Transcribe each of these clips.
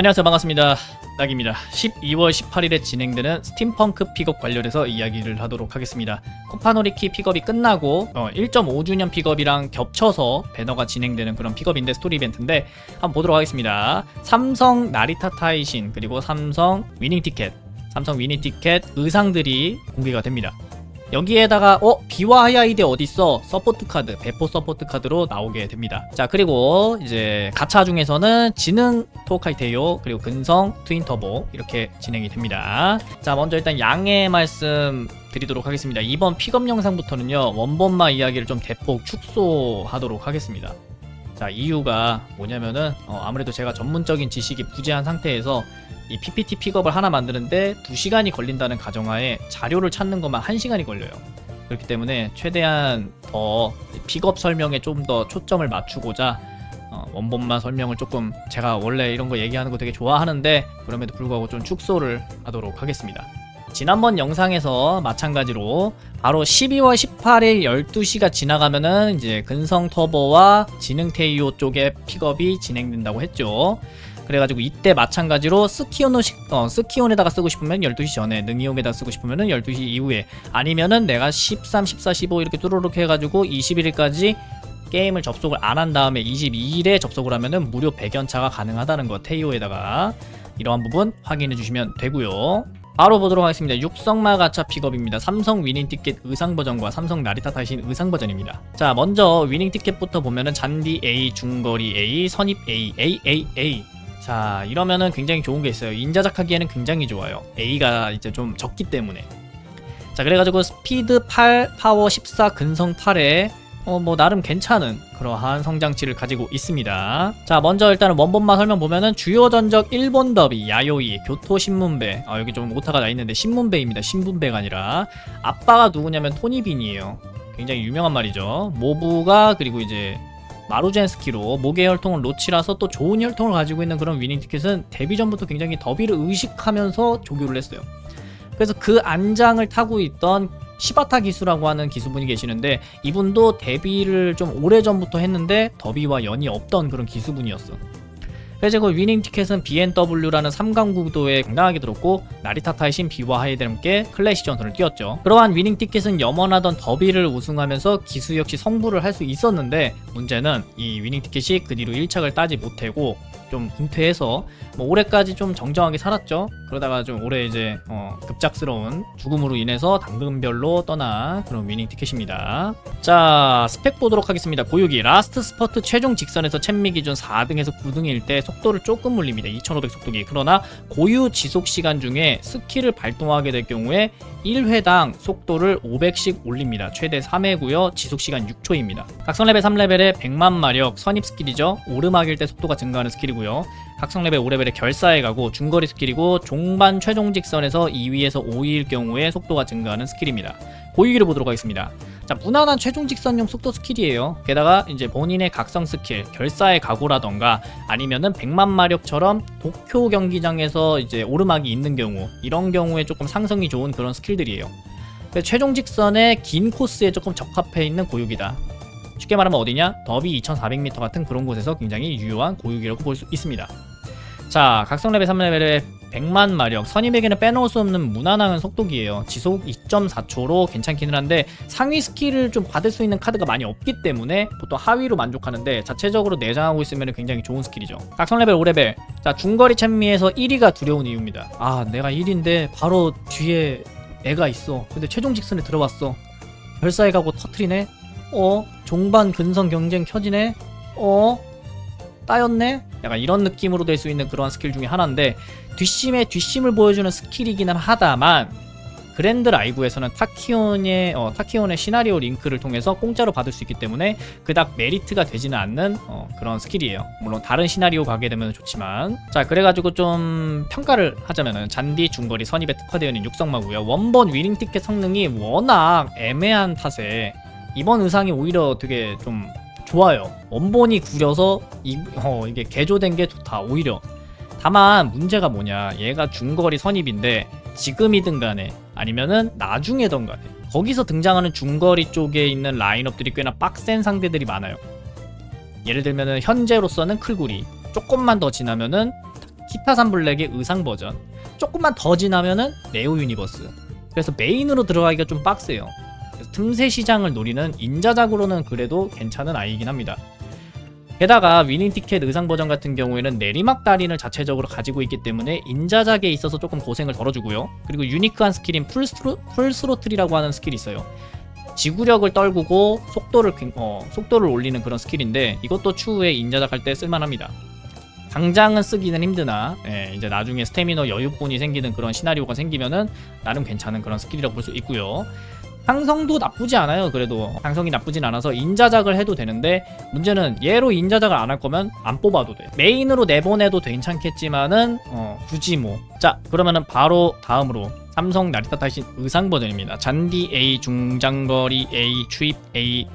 안녕하세요. 반갑습니다. 낙입니다. 12월 18일에 진행되는 스팀펑크 픽업 관련해서 이야기를 하도록 하겠습니다. 코파노리키 픽업이 끝나고 어, 1.5주년 픽업이랑 겹쳐서 배너가 진행되는 그런 픽업인데 스토리 이벤트인데 한번 보도록 하겠습니다. 삼성 나리타 타이신 그리고 삼성 위닝 티켓. 삼성 위닝 티켓 의상들이 공개가 됩니다 여기에다가 어 비와 하이아이디 어딨어? 서포트 카드 배포 서포트 카드로 나오게 됩니다. 자 그리고 이제 가차 중에서는 지능 토카이테요 그리고 근성 트윈 터보 이렇게 진행이 됩니다. 자 먼저 일단 양해 말씀 드리도록 하겠습니다. 이번 픽업 영상부터는요 원본마 이야기를 좀 대폭 축소하도록 하겠습니다 자 이유가 뭐냐면은 어, 아무래도 제가 전문적인 지식이 부재한 상태에서 이 PPT 픽업을 하나 만드는데 2시간이 걸린다는 가정하에 자료를 찾는 것만 1시간이 걸려요. 그렇기 때문에 최대한 더이 픽업 설명에 좀 더 초점을 맞추고자 어, 원본만 설명을 조금 제가 원래 이런 거 얘기하는 거 되게 좋아하는데 그럼에도 불구하고 좀 축소를 하도록 하겠습니다. 지난번 영상에서 마찬가지로 바로 12월 18일 12시가 지나가면은 이제 근성 터보와 지능 테이오 쪽에 픽업이 진행된다고 했죠. 그래가지고 이때 마찬가지로 스키온을 어, 스키온에다가 쓰고 싶으면 12시 전에 능이용에다 쓰고 싶으면은 12시 이후에 아니면은 내가 13, 14, 15 이렇게 뚜루룩 해가지고 21일까지 게임을 접속을 안 한 다음에 22일에 접속을 하면은 무료 배견차가 가능하다는 거 테이오에다가 이러한 부분 확인해 주시면 되고요. 바로 보도록 하겠습니다. 육성마 가차 픽업입니다. 삼성 위닝 티켓 의상 버전과 삼성 나리타 타신 의상 버전입니다. 자, 먼저 위닝 티켓부터 보면은 잔디 A, 중거리 A, 선입 A, A, A, A. 자, 이러면은 굉장히 좋은 게 있어요. 인자작하기에는 굉장히 좋아요. A가 이제 좀 적기 때문에. 자, 그래가지고 스피드 8, 파워 14, 근성 8에 어, 뭐 나름 괜찮은 그러한 성장치를 가지고 있습니다. 자, 먼저 일단은 원본만 설명 보면은 주요 전적 일본 더비 야요이 교토 신문배. 아, 여기 좀 오타가 나 있는데 신문배입니다. 신분배가 아니라 아빠가 누구냐면 토니빈이에요. 굉장히 유명한 말이죠. 모부가 그리고 이제 마루젠스키로 목의 혈통은 로치라서 또 좋은 혈통을 가지고 있는 그런 위닝 티켓은 데뷔 전부터 굉장히 더비를 의식하면서 조교를 했어요. 그래서 그 안장을 타고 있던 시바타 기수라고 하는 기수분이 계시는데 이분도 데뷔를 좀 오래 전부터 했는데 더비와 연이 없던 그런 기수분이었어. 그래서 그 위닝 티켓은 BNW라는 3강 구도에 당당하게 들었고 나리타 타이신 비와 하이드 함께 클래식 전선을 뛰었죠. 그러한 위닝 티켓은 염원하던 더비를 우승하면서 기수 역시 성부를 할 수 있었는데 문제는 이 위닝 티켓이 그 뒤로 1착을 따지 못하고 좀 은퇴해서 뭐 올해까지 좀 정정하게 살았죠. 그러다가 좀 올해 이제 어, 급작스러운 죽음으로 인해서 당근별로 떠난 그런 위닝 티켓입니다. 자 스펙 보도록 하겠습니다. 고유기 라스트 스퍼트 최종 직선에서 챔미 기준 4등에서 9등일 때 속도를 조금 물립니다. 2500 속도기. 그러나 고유 지속 시간 중에 스킬을 발동하게 될 경우에 1회당 속도를 500씩 올립니다. 최대 3회고요. 지속 시간 6초입니다. 각성 레벨 3레벨에 100만 마력 선입 스킬이죠. 오르막일 때 속도가 증가하는 스킬이고요. 각성 레벨 5레벨에 결사에 가고 중거리 스킬이고 종반 최종 직선에서 2위에서 5위일 경우에 속도가 증가하는 스킬입니다. 고유기를 보도록 하겠습니다. 자, 무난한 최종 직선용 속도 스킬이에요. 게다가 이제 본인의 각성 스킬, 결사의 각오라던가 아니면은 100만 마력처럼 도쿄 경기장에서 이제 오르막이 있는 경우 이런 경우에 조금 상승이 좋은 그런 스킬들이에요. 최종 직선의 긴 코스에 조금 적합해 있는 고유기다. 쉽게 말하면 어디냐? 더비 2400m 같은 그런 곳에서 굉장히 유효한 고유기라고 볼 수 있습니다. 자, 각성 레벨 3레벨에 100만 마력, 선임에게는 빼놓을 수 없는 무난한 속도기예요. 지속 2.4초로 괜찮기는 한데 상위 스킬을 좀 받을 수 있는 카드가 많이 없기 때문에 보통 하위로 만족하는데 자체적으로 내장하고 있으면 굉장히 좋은 스킬이죠. 각성 레벨 5레벨. 자, 중거리 챔미에서 1위가 두려운 이유입니다. 아, 내가 1위인데 바로 뒤에 애가 있어. 근데 최종 직선에 들어왔어. 별사에 가고 터트리네. 어? 종반 근성 경쟁 켜지네. 어? 따였네? 약간 이런 느낌으로 될 수 있는 그러한 스킬 중에 하나인데 뒷심에 뒷심을 보여주는 스킬이기는 하다만 그랜드 라이브에서는 타키온의 어, 타키온의 시나리오 링크를 통해서 공짜로 받을 수 있기 때문에 그닥 메리트가 되지는 않는 어, 그런 스킬이에요. 물론 다른 시나리오 가게 되면 좋지만 자 그래가지고 좀 평가를 하자면은 잔디 중거리 선입에 특화되어 있는 육성마고요. 원본 위닝 티켓 성능이 워낙 애매한 탓에 이번 의상이 오히려 되게 좀 좋아요. 원본이 구려서 이, 어, 이게 개조된 게 좋다. 오히려. 다만 문제가 뭐냐. 얘가 중거리 선입인데 지금이든 간에 아니면은 나중에든 간에 거기서 등장하는 중거리 쪽에 있는 라인업들이 꽤나 빡센 상대들이 많아요. 예를 들면은 현재로서는 클구리. 조금만 더 지나면은 키타산 블랙의 의상 버전 조금만 더 지나면은 네오 유니버스 그래서 메인으로 들어가기가 좀 빡세요 틈새 시장을 노리는 인자작으로는 그래도 괜찮은 아이긴 합니다 게다가 위닝 티켓 의상 버전 같은 경우에는 내리막 달인을 자체적으로 가지고 있기 때문에 인자작에 있어서 조금 고생을 덜어주고요. 그리고 유니크한 스킬인 풀스로, 풀스로틀이라고 하는 스킬이 있어요. 지구력을 떨구고 속도를 굉- 어, 속도를 올리는 그런 스킬인데 이것도 추후에 인자작 할 때 쓸만합니다. 당장은 쓰기는 힘드나 예, 이제 나중에 스태미너 여유분이 생기는 그런 시나리오가 생기면은 나름 괜찮은 그런 스킬이라고 볼 수 있고요. 상성도 나쁘지 않아요. 그래도 상성이 나쁘진 않아서 인자작을 해도 되는데 문제는 얘로 인자작을 안 할 거면 안 뽑아도 돼. 메인으로 내보내도 괜찮겠지만은 어, 굳이 뭐. 자 그러면은 바로 다음으로 삼성 나리타 타신 의상 버전입니다. 잔디 A, 중장거리 A, 추입 A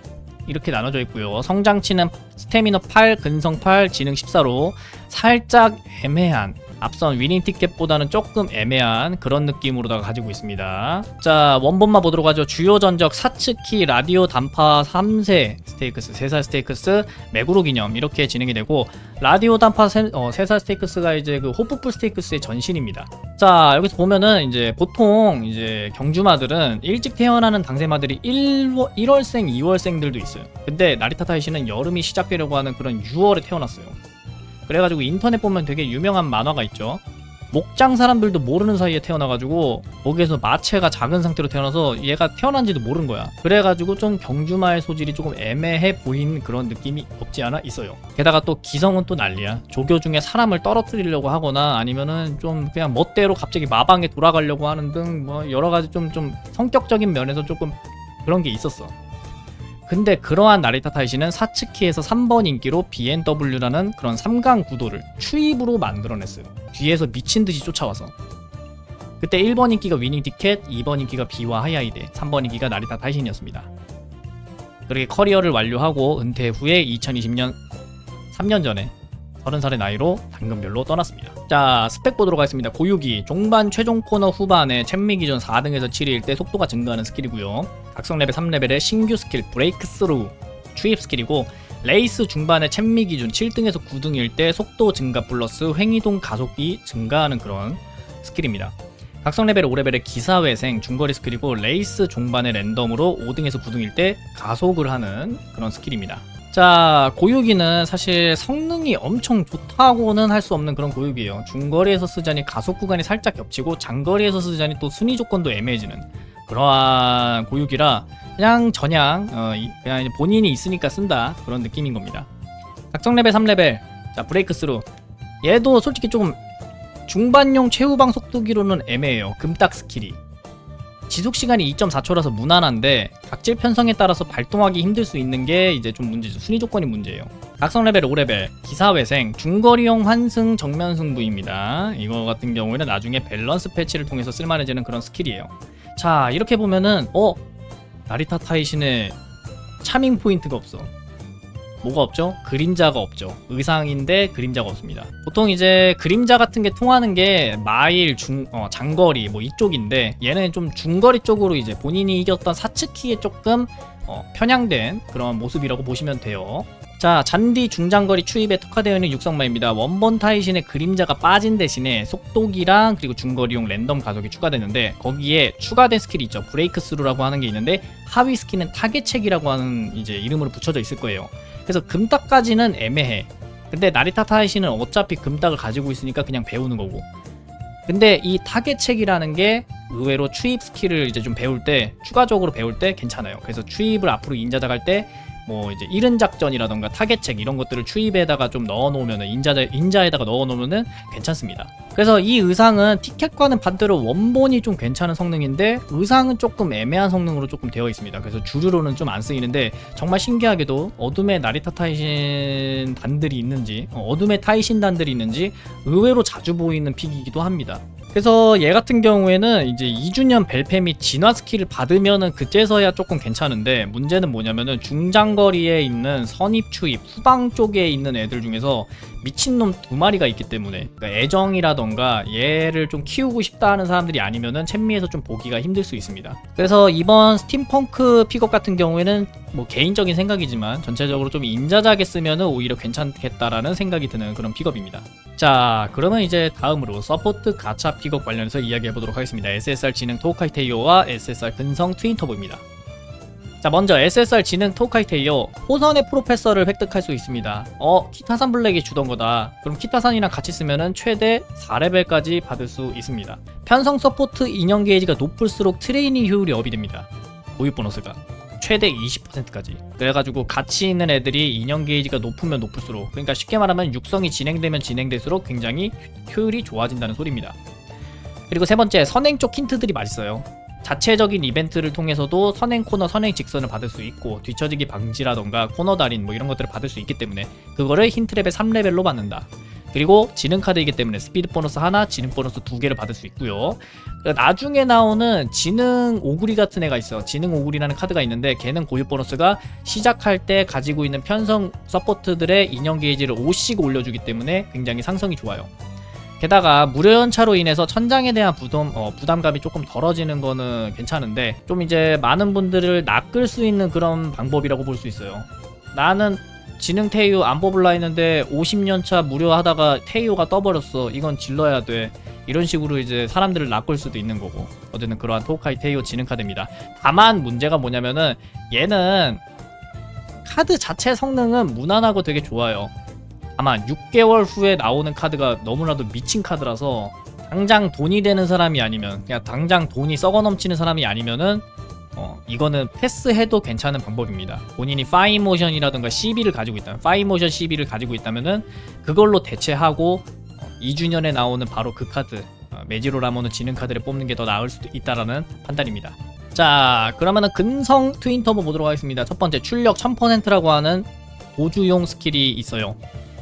이렇게 나눠져 있고요. 성장치는 스태미너 8, 근성 8, 지능 14로 살짝 애매한 앞선 위닝 티켓보다는 조금 애매한 그런 느낌으로다가 가지고 있습니다. 자 원본만 보도록 하죠. 주요 전적 사츠키 라디오 단파 3세 스테이크스 3살 스테이크스 메구로 기념 이렇게 진행이 되고 라디오 단파 3, 어, 3살 스테이크스가 이제 그 호프풀 스테이크스의 전신입니다. 자 여기서 보면은 이제 보통 이제 경주마들은 일찍 태어나는 당세마들이 1월, 1월생, 2월생들도 있어요. 근데 나리타 타이시는 여름이 시작되려고 하는 그런 6월에 태어났어요. 그래가지고 인터넷 보면 되게 유명한 만화가 있죠. 목장 사람들도 모르는 사이에 태어나가지고 거기에서 마체가 작은 상태로 태어나서 얘가 태어난지도 모르는 거야. 그래가지고 좀 경주마의 소질이 조금 애매해 보이는 그런 느낌이 없지 않아 있어요. 게다가 또 기성은 또 난리야. 조교 중에 사람을 떨어뜨리려고 하거나 아니면은 좀 그냥 멋대로 갑자기 마방에 돌아가려고 하는 등 뭐 여러 가지 좀 좀 성격적인 면에서 조금 그런 게 있었어. 근데 그러한 나리타 타이시는 사츠키에서 3번 인기로 BNW라는 그런 3강 구도를 추입으로 만들어냈어요. 뒤에서 미친 듯이 쫓아와서. 그때 1번 인기가 위닝 티켓, 2번 인기가 비와 하야이데, 3번 인기가 나리타 타이신이었습니다. 그렇게 커리어를 완료하고 은퇴 후에 2020년 3년 전에 30살의 나이로 당근별로 떠났습니다. 자, 스펙 보도록 하겠습니다. 고유기, 종반 최종 코너 후반에 챔미 기준 4등에서 7위일 때 속도가 증가하는 스킬이고요. 각성 레벨 3레벨의 신규 스킬 브레이크 스루 추입 스킬이고 레이스 중반에 챔미 기준 7등에서 9등일 때 속도 증가 플러스 횡이동 가속비 증가하는 그런 스킬입니다. 각성 레벨 5레벨의 기사회생 중거리 스킬이고 레이스 종반의 랜덤으로 5등에서 9등일 때 가속을 하는 그런 스킬입니다. 자 고유기는 사실 성능이 엄청 좋다고는 할 수 없는 그런 고유기예요. 중거리에서 쓰자니 가속 구간이 살짝 겹치고 장거리에서 쓰자니 또 순위 조건도 애매해지는 그러한 고유기라 그냥 전향 어, 이- 그냥 본인이 있으니까 쓴다 그런 느낌인 겁니다. 각성 레벨 3레벨 자 브레이크 스루 얘도 솔직히 조금 중반용 최후방 속도기로는 애매해요. 금딱 스킬이 지속 시간이 2.4초라서 무난한데 각질 편성에 따라서 발동하기 힘들 수 있는 게 이제 좀 문제죠. 순위 조건이 문제예요. 각성 레벨 5레벨 기사 회생 중거리용 환승 정면 승부입니다. 이거 같은 경우에는 나중에 밸런스 패치를 통해서 쓸만해지는 그런 스킬이에요. 자 이렇게 보면은 어 나리타 타이신의 차밍 포인트가 없어. 뭐가 없죠? 그림자가 없죠. 의상인데 그림자가 없습니다. 보통 이제 그림자 같은 게 통하는 게 마일, 중, 어, 장거리 뭐 이쪽인데 얘는 좀 중거리 쪽으로 이제 본인이 이겼던 사츠키에 조금 어, 편향된 그런 모습이라고 보시면 돼요. 자, 잔디 중장거리 추입에 특화되어 있는 육성마입니다. 원본 타이신의 그림자가 빠진 대신에 속도기랑 그리고 중거리용 랜덤 가속이 추가되는데 거기에 추가된 스킬이 있죠. 브레이크 스루라고 하는 게 있는데 하위 스킬은 타겟책이라고 하는 이제 이름으로 붙여져 있을 거예요. 그래서 금딱까지는 애매해. 근데 나리타 타이시는 어차피 금딱을 가지고 있으니까 그냥 배우는 거고. 근데 이 타겟책이라는 게 의외로 추입 스킬을 이제 좀 배울 때 추가적으로 배울 때 괜찮아요. 그래서 추입을 앞으로 인자작할 때 뭐 이제 이른 작전이라던가 타겟책 이런 것들을 추입에다가 좀 넣어 놓으면은 인자 인자에다가 넣어 놓으면은 괜찮습니다. 그래서 이 의상은 티켓과는 반대로 원본이 좀 괜찮은 성능인데 의상은 조금 애매한 성능으로 조금 되어 있습니다. 그래서 주류로는 좀 안 쓰이는데 정말 신기하게도 어둠의 나리타 타이신 단들이 있는지 어, 어둠의 타이신 단들이 있는지 의외로 자주 보이는 픽이기도 합니다. 그래서 얘 같은 경우에는 이제 2주년 벨페 및 진화 스킬을 받으면은 그제서야 조금 괜찮은데 문제는 뭐냐면은 중장 중장거리에 있는 선입 추입 후방 쪽에 있는 애들 중에서 미친놈 두 마리가 있기 때문에 그러니까 애정이라던가 얘를 좀 키우고 싶다 하는 사람들이 아니면은 챗미에서 좀 보기가 힘들 수 있습니다. 그래서 이번 스팀펑크 픽업 같은 경우에는 뭐 개인적인 생각이지만 전체적으로 좀 인자작에 쓰면은 오히려 괜찮겠다라는 생각이 드는 그런 픽업입니다. 자 그러면 이제 다음으로 서포트 가차 픽업 관련해서 이야기해 보도록 하겠습니다. SSR 지능 토우카이 테이오와 SSR 근성 트윈 터보입니다 자 먼저 SSR 지능 토우카이 테이오 호선의 프로페서를 획득할 수 있습니다. 어 키타산 블랙이 주던 거다. 그럼 키타산이랑 같이 쓰면은 최대 4레벨까지 받을 수 있습니다. 편성 서포트 인형 게이지가 높을수록 트레이닝 효율이 업이 됩니다. 보유 보너스가 최대 20%까지. 그래가지고 같이 있는 애들이 인형 게이지가 높으면 높을수록 그러니까 쉽게 말하면 육성이 진행되면 진행될수록 굉장히 효율이 좋아진다는 소리입니다. 그리고 세 번째 선행 쪽 힌트들이 맛있어요 자체적인 이벤트를 통해서도 선행 코너 선행 직선을 받을 수 있고 뒤처지기 방지라던가 코너 달인 뭐 이런 것들을 받을 수 있기 때문에 그거를 힌트랩의 3레벨로 받는다 그리고 지능 카드이기 때문에 스피드 보너스 하나, 지능 보너스 두 개를 받을 수 있고요. 그러니까 나중에 나오는 지능 오구리 같은 애가 있어. 지능 오구리라는 카드가 있는데 걔는 고유 보너스가 시작할 때 가지고 있는 편성 서포트들의 인형 게이지를 5씩 올려주기 때문에 굉장히 상성이 좋아요. 게다가 무료 연차로 인해서 천장에 대한 부담, 어, 부담감이 조금 덜어지는 거는 괜찮은데 좀 이제 많은 분들을 낚을 수 있는 그런 방법이라고 볼 수 있어요. 나는 지능 테이오 안 뽑을라 했는데 50년차 무료 하다가 테이오가 떠버렸어. 이건 질러야 돼. 이런 식으로 이제 사람들을 낚을 수도 있는 거고. 어쨌든 그러한 토카이 테이오 지능 카드입니다. 다만 문제가 뭐냐면은 얘는 카드 자체 성능은 무난하고 되게 좋아요. 다만 6개월 후에 나오는 카드가 너무나도 미친 카드라서 당장 돈이 되는 사람이 아니면 그냥 당장 돈이 썩어 넘치는 사람이 아니면은 어, 이거는 패스해도 괜찮은 방법입니다. 본인이 파이모션이라든가 CB를 가지고 있다면, 파이모션 CB를 가지고 있다면은 그걸로 대체하고 어, 2주년에 나오는 바로 그 카드, 어, 메지로 라모는 지능 카드를 뽑는 게 더 나을 수도 있다라는 판단입니다. 자, 그러면은 근성 트윈 터보 보도록 하겠습니다. 첫 번째 출력 1000%라고 하는 보주용 스킬이 있어요.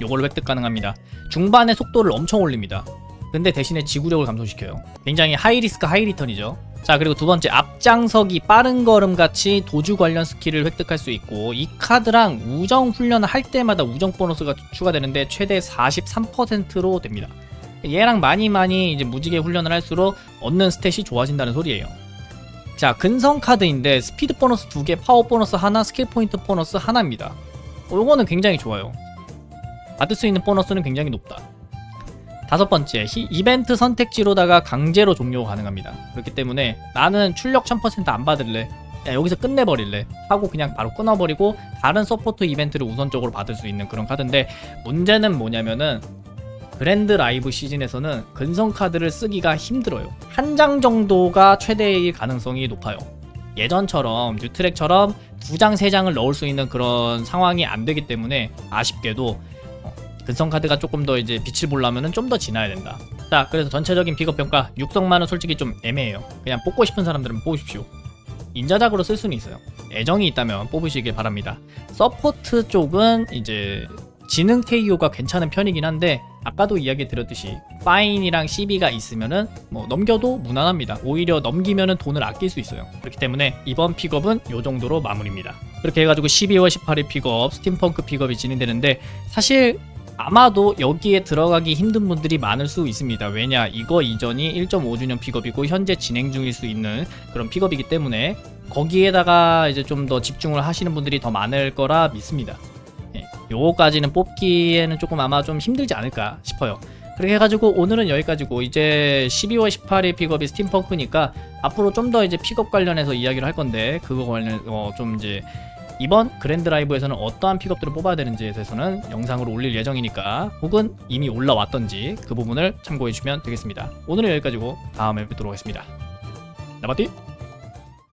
요걸로 획득 가능합니다. 중반에 속도를 엄청 올립니다. 근데 대신에 지구력을 감소시켜요. 굉장히 하이 리스크 하이 리턴이죠. 자 그리고 두 번째 앞장서기 빠른 걸음 같이 도주 관련 스킬을 획득할 수 있고 이 카드랑 우정 훈련을 할 때마다 우정 보너스가 추가되는데 최대 43%로 됩니다. 얘랑 많이 많이 이제 무지개 훈련을 할수록 얻는 스탯이 좋아진다는 소리예요. 자 근성 카드인데 스피드 보너스 2개, 파워 보너스 하나, 스킬 포인트 보너스 하나입니다. 요거는 굉장히 좋아요. 받을 수 있는 보너스는 굉장히 높다. 다섯 번째, 히- 이벤트 선택지로다가 강제로 종료 가능합니다. 그렇기 때문에 나는 출력 1000%안 받을래. 야, 여기서 끝내버릴래. 하고 그냥 바로 끊어버리고 다른 서포트 이벤트를 우선적으로 받을 수 있는 그런 카드인데 문제는 뭐냐면은 그랜드 라이브 시즌에서는 근성 카드를 쓰기가 힘들어요. 한 장 정도가 최대의 가능성이 높아요. 예전처럼 뉴트랙처럼 두 장, 세 장을 넣을 수 있는 그런 상황이 안 되기 때문에 아쉽게도 어, 근성 카드가 조금 더 이제 빛을 보려면은 좀 더 지나야 된다. 자, 그래서 전체적인 픽업 평가 육성만은 솔직히 좀 애매해요. 그냥 뽑고 싶은 사람들은 뽑으십시오. 인자작으로 쓸 수는 있어요. 애정이 있다면 뽑으시길 바랍니다. 서포트 쪽은 이제 지능 테이오가 괜찮은 편이긴 한데 아까도 이야기 드렸듯이 파인이랑 CB가 있으면은 뭐 넘겨도 무난합니다. 오히려 넘기면은 돈을 아낄 수 있어요. 그렇기 때문에 이번 픽업은 요 정도로 마무리입니다. 그렇게 해가지고 12월 18일 픽업 스팀펑크 픽업이 진행되는데 사실 아마도 여기에 들어가기 힘든 분들이 많을 수 있습니다. 왜냐 이거 이전이 1.5주년 픽업이고 현재 진행 중일 수 있는 그런 픽업이기 때문에 거기에다가 이제 좀 더 집중을 하시는 분들이 더 많을 거라 믿습니다. 예, 요거까지는 뽑기에는 조금 아마 좀 힘들지 않을까 싶어요. 그렇게 해가지고 오늘은 여기까지고 이제 12월 18일 픽업이 스팀펑크니까 앞으로 좀 더 이제 픽업 관련해서 이야기를 할 건데 그거 관련 어 좀 이제 이번 그랜드 라이브에서는 어떠한 픽업들을 뽑아야 되는지에 대해서는 영상으로 올릴 예정이니까 혹은 이미 올라왔던지 그 부분을 참고해 주시면 되겠습니다. 오늘은 여기까지고 다음에 뵙도록 하겠습니다. 나바띠